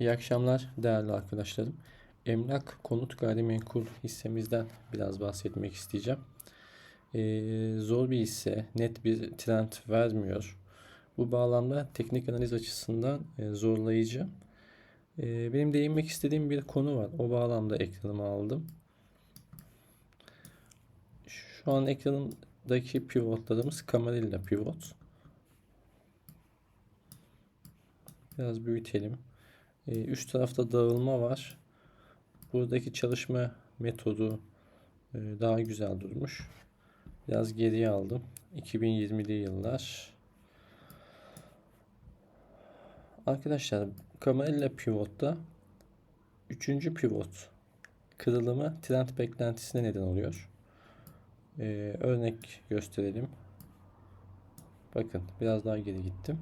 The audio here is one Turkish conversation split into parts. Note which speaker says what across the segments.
Speaker 1: İyi akşamlar değerli arkadaşlarım. Emlak konut gayrimenkul hissemizden biraz bahsetmek isteyeceğim. Ee, zor bir hisse, net bir trend vermiyor. Bu bağlamda teknik analiz açısından e, zorlayıcı. Ee, benim değinmek istediğim bir konu var. O bağlamda ekranıma aldım. Şu an ekranımdaki pivotlarımız Camarilla pivot. Biraz büyütelim. Ee, üst tarafta dağılma var. Buradaki çalışma metodu e, daha güzel durmuş. Biraz geriye aldım. 2020'li yıllar. Arkadaşlar Camarilla pivotta üçüncü pivot kırılımı trend beklentisine neden oluyor. Ee, örnek gösterelim. Bakın biraz daha geri gittim.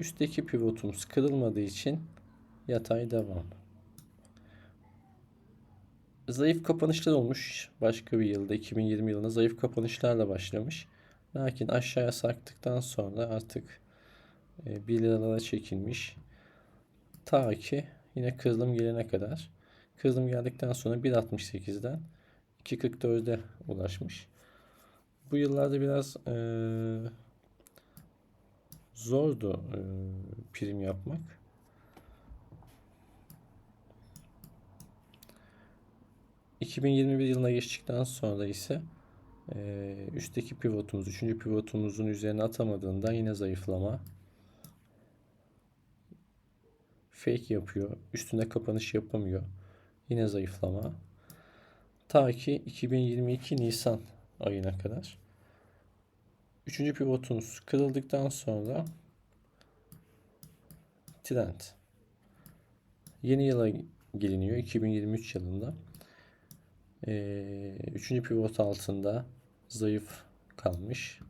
Speaker 1: Üstteki pivotumuz kırılmadığı için yatay devam. Zayıf kapanışlar olmuş. Başka bir yılda 2020 yılında zayıf kapanışlarla başlamış. Lakin aşağıya sarktıktan sonra artık 1 liralara çekilmiş. Ta ki yine kırılım gelene kadar. Kırılım geldikten sonra 1.68'den 2.44'e ulaşmış. Bu yıllarda biraz e, zordu e, prim yapmak. ...2021 yılına geçtikten sonra ise... E, ...üstteki pivotumuz, üçüncü pivotumuzun üzerine atamadığında yine zayıflama... ...fake yapıyor, üstüne kapanış yapamıyor... ...yine zayıflama... ...ta ki 2022 Nisan ayına kadar... Üçüncü pivotumuz kırıldıktan sonra trend. Yeni yıla geliniyor 2023 yılında. Ee, üçüncü pivot altında zayıf kalmış.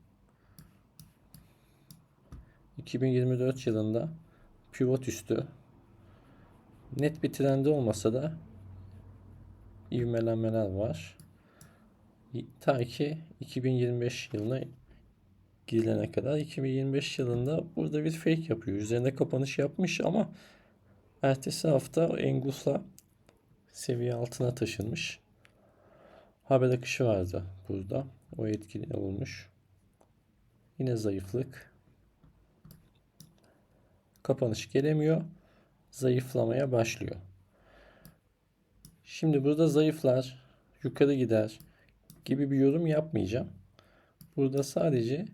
Speaker 1: 2024 yılında pivot üstü net bir trendi olmasa da ivmelenmeler var. Ta ki 2025 yılına girilene kadar 2025 yılında burada bir fake yapıyor. Üzerine kapanış yapmış ama ertesi hafta Engulf'la seviye altına taşınmış. Haber akışı vardı burada. O etkili olmuş. Yine zayıflık. Kapanış gelemiyor. Zayıflamaya başlıyor. Şimdi burada zayıflar, yukarı gider gibi bir yorum yapmayacağım. Burada sadece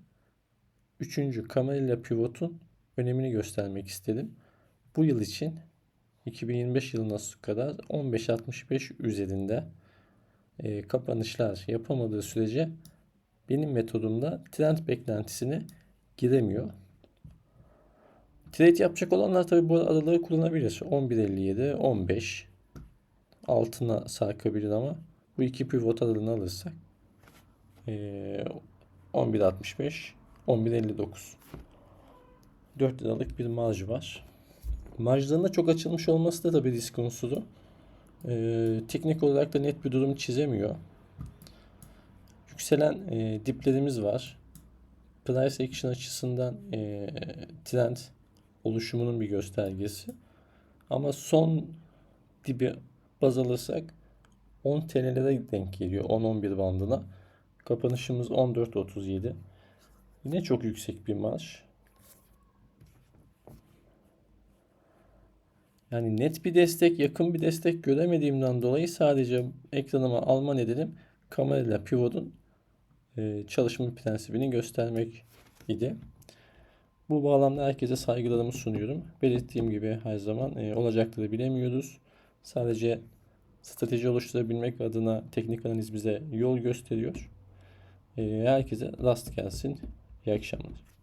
Speaker 1: Üçüncü Camarilla pivotun önemini göstermek istedim. Bu yıl için 2025 yılına kadar 15.65 üzerinde e, kapanışlar yapamadığı sürece benim metodumda trend beklentisine giremiyor. Trade yapacak olanlar tabi bu aralığı kullanabilir. 11.57, 15 altına sarkabilir ama bu iki pivot aralığını alırsak e, 11.65 11.59. 4 liralık bir marj var. Marjlarında çok açılmış olması da tabii risk unsuru. Ee, teknik olarak da net bir durum çizemiyor. Yükselen e, diplerimiz var. Price action açısından e, trend oluşumunun bir göstergesi. Ama son dibi baz alırsak 10 TL'lere denk geliyor 10-11 bandına. Kapanışımız 14.37. Yine çok yüksek bir marş. Yani net bir destek, yakın bir destek göremediğimden dolayı sadece ekranıma alma nedenim kamerayla pivotun e, çalışma prensibini göstermek idi. Bu bağlamda herkese saygılarımı sunuyorum. Belirttiğim gibi her zaman e, olacakları bilemiyoruz. Sadece strateji oluşturabilmek adına teknik analiz bize yol gösteriyor. E, herkese rast gelsin. İyi akşamlar.